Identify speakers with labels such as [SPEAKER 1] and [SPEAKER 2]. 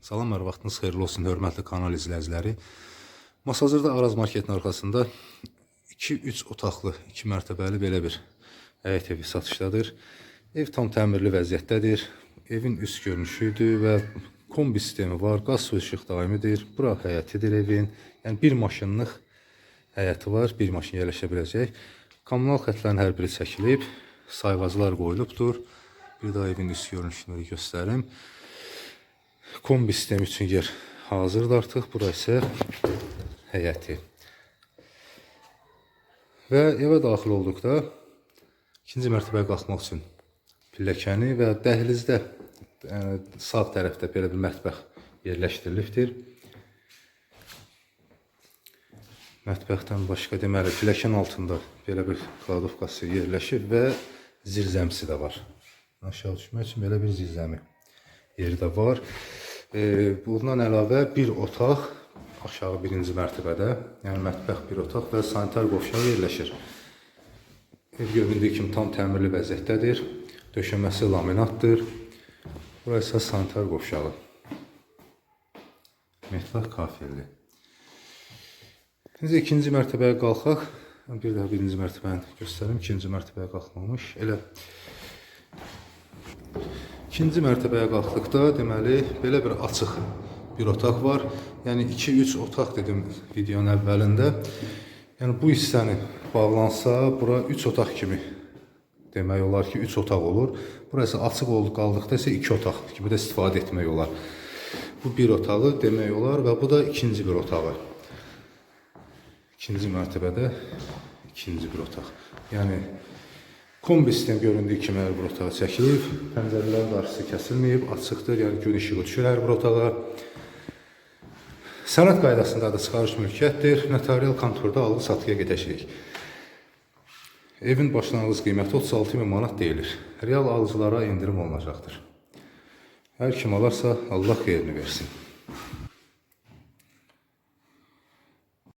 [SPEAKER 1] Salamlar, vaxtınız xeyirli olsun, hörmətli kanal izləyiciləri. Masazırda Araz Marketin arxasında 2-3 otaqlı, 2 mərtəbəli belə bir həyət evi satışdadır. Ev tam təmirli vəziyyətdədir. Evin üst görünüşüdür və kombi sistemi var, qaz su işıq daimidir. Bura həyətidir evin. Yəni bir maşınlıq həyəti var, bir maşın yerləşə biləcək. Kommunal xətlərin hər biri çəkilib, sayğaclar qoyulubdur. Bir daha evin üst görünüşünü göstərim. Kombi sistemi üçün yer hazırdır artıq. Bura isə həyəti. Və evə daxil olduqda ikinci mərtəbəyə qalxmaq üçün pilləkəni və dəhlizdə yəni sağ tərəfdə belə bir mətbəx yerləşdirilibdir. Mətbəxdən başqa deməli pilləkən altında belə bir kladovkası yerləşir və zirzəmisi də var. Aşağı düşmək üçün belə bir zirzəmi yeri də var. E, bundan əlavə bir otaq aşağı birinci mərtəbədə, yəni mətbəx bir otaq və sanitar qovşağı yerləşir. Ev göründüyü kimi tam təmirli vəziyyətdədir. Döşəməsi laminatdır. Burası isə sanitar qovşağı. Mətbəx kafirli. Biz ikinci mərtəbəyə qalxaq. Bir daha birinci mərtəbəni göstərim. İkinci mərtəbəyə qalxmamış. Elə İkinci mərtəbəyə qalxdıqda deməli belə bir açıq bir otaq var. Yəni 2-3 otaq dedim videonun əvvəlində. Yəni bu hissəni bağlansa, bura 3 otaq kimi demək olar ki, 3 otaq olur. Burası açıq oldu qaldıqda isə 2 otaq kimi də istifadə etmək olar. Bu bir otağı demək olar və bu da ikinci bir otağı. İkinci mərtəbədə ikinci bir otaq. Yəni kombi sistem göründüyü kimi hər bir otağa çəkilib, pəncərələrin qarşısı kəsilməyib, açıqdır, yəni gün işığı düşür hər bir otağa. Sənəd qaydasında da çıxarış mülkiyyətdir, notarial kontorda alğı-satqıya gedəcəyik. Evin başlanğıc qiyməti 36 min manat deyilir. Real alıcılara endirim olunacaqdır. Hər kim alarsa Allah xeyrini versin.